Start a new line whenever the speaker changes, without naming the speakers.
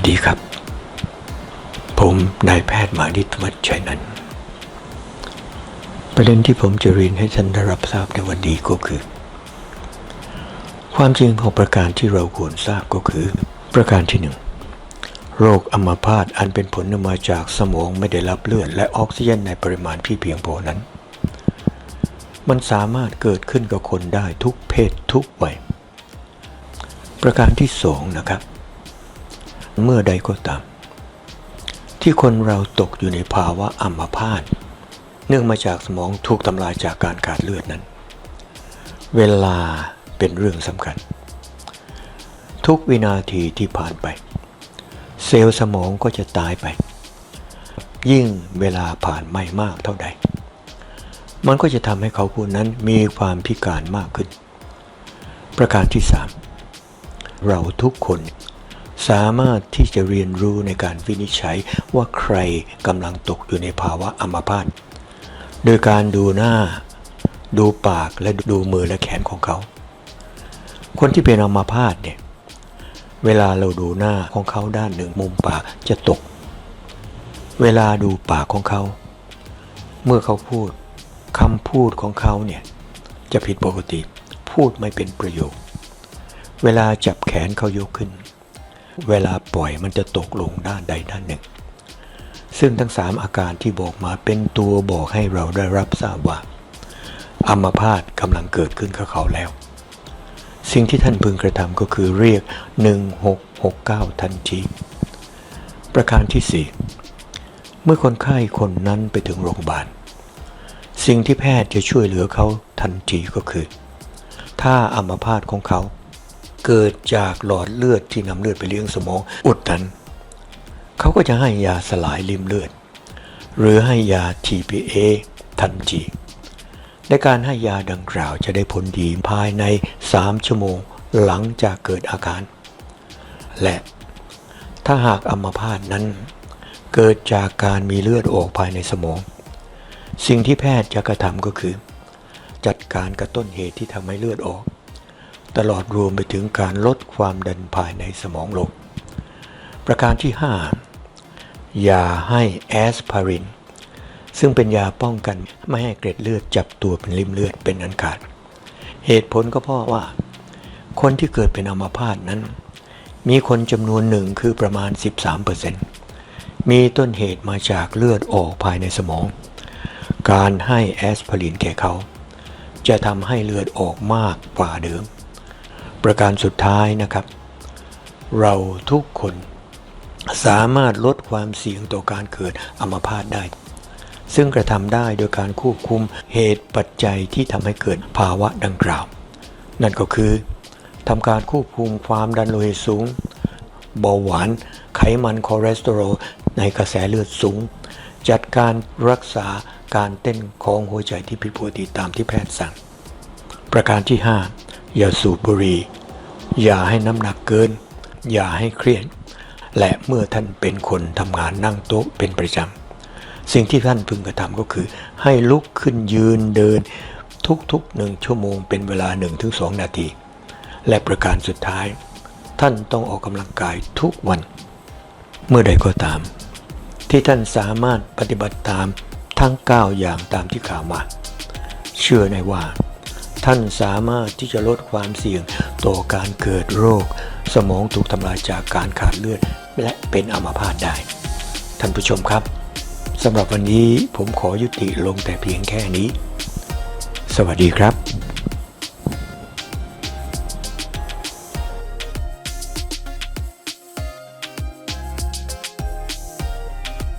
สดีครับ ผมนายแพทย์มานิตวัชชัยนันท์ประเด็นที่ผมจะเรียนให้ท่านได้รับทราบในวันนี้ก็คือ ความจริงของประการที่เราควรทราบก็คือ ประการที่หนึ่งโรคอัมพาตอันเป็นผลนมาจากสมองไม่ได้รับเลือดและออกซิเจนในปริมาณที่เพียงพอนั้น มันสามารถเกิดขึ้นกับคนได้ทุกเพศทุกวัยประการที่สองนะครับ เมื่อใดก็ตาม ที่คนเราตกอยู่ในภาวะอัมพาตเนื่องมาจากสมองถูกทำลายจากการขาดเลือดนั้น เวลาเป็นเรื่องสำคัญ ทุกวินาทีที่ผ่านไป เซลล์สมองก็จะตายไป ยิ่งเวลาผ่านไม่มากเท่าใด มันก็จะทำให้เขาผู้นั้นมีความพิการมากขึ้น ประการที่สามเราทุกคน สามารถที่จะเรียนรู้ในการวินิจฉัยว่าใครกำลังตกอยู่ในภาวะอัมพาตโดยการดูหน้า ดูปากและดูมือและแขนของเขา คนที่เป็นอัมพาตเนี่ยเวลาเราดูหน้าของเขาด้านหนึ่งมุมปากจะตก เวลาดูปากของเขา เมื่อเขาพูดคำพูดของเขาเนี่ยจะผิดปกติ พูดไม่เป็นประโยค เวลาจับแขนเขายกขึ้น เวลาปล่อยมันจะตกลงด้านใดด้านหนึ่ง ซึ่งทั้งสามอาการที่บอกมาเป็นตัวบอกให้เราได้รับทราบว่าอัมพาตกำลังเกิดขึ้นกับเขาแล้ว สิ่งที่ท่านพึงกระทำก็คือเรียก 1669 ทันที ประการที่ 4 เมื่อคนไข้คนนั้นไปถึงโรงพยาบาล สิ่งที่แพทย์จะช่วยเหลือเขาทันทีก็คือ ถ้าอัมพาตของเขา เกิดจากหลอดเลือดที่นำเลือดไปเลี้ยงสมองอุดตันเขาก็จะให้ยาสลายริมเลือด หรือให้ยา TPA ทันทีและการให้ยาดังกล่าวจะได้ผลดีภายใน 3 ชั่วโมงหลังจากเกิดอาการ และถ้าหากอัมพาตนั้น เกิดจากการมีเลือดออกภายในสมอง สิ่งที่แพทย์จะกระทำก็คือ จัดการกระต้นเหตุที่ทำให้เลือดออก ตลอดรวมไปถึงการลดความดันภายในสมองลง ประการที่ 5 ยาให้แอสไพริน ซึ่งเป็นยาป้องกันไม่ให้เกล็ดเลือดจับตัวเป็นริมเลือดเป็นอันขาด เหตุผลก็เพราะว่า คนที่เกิดเป็นอัมพาตนั้น มีคนจำนวนหนึ่งคือประมาณ 13%มีต้นเหตุมาจากเลือดออกภายในสมอง การให้แอสไพรินแก่เขา จะทำให้เลือดออกมากกว่าเดิม ประการสุดท้ายนะครับ เราทุกคนสามารถลดความเสี่ยงต่อการเกิดอัมพาตได้ ซึ่งกระทำได้โดยการควบคุมเหตุปัจจัยที่ทำให้เกิดภาวะดังกล่าว นั่นก็คือทำการควบคุมความดันโลหิตสูงเบาหวาน ไขมันคอเลสเตอรอลในกระแสเลือดสูง จัดการรักษาการเต้นของหัวใจที่ผิดปกติตามที่แพทย์สั่ง ประการที่ 5 อย่าสูบบุหรี่ อย่าให้น้ำหนักเกิน อย่าให้เครียด และเมื่อท่านเป็นคนทำงานนั่งโต๊ะเป็นประจำ สิ่งที่ท่านพึงกระทำก็คือ ให้ลุกขึ้นยืนเดิน ทุกๆหนึ่งชั่วโมงเป็นเวลา 1-2 นาที และประการสุดท้าย ท่านต้องออกกำลังกายทุกวัน เมื่อใดก็ตาม ที่ท่านสามารถปฏิบัติตามทั้ง 9 อย่างตามที่กล่าวมา เชื่อในว่า ท่านสามารถที่จะลดความเสี่ยงต่อการเกิดโรค สมองถูกทำลายจากการขาดเลือด และเป็นอัมพาตได้ ท่านผู้ชมครับสำหรับวันนี้ผมขอยุติลงแต่เพียงแค่นี้ สวัสดีครับ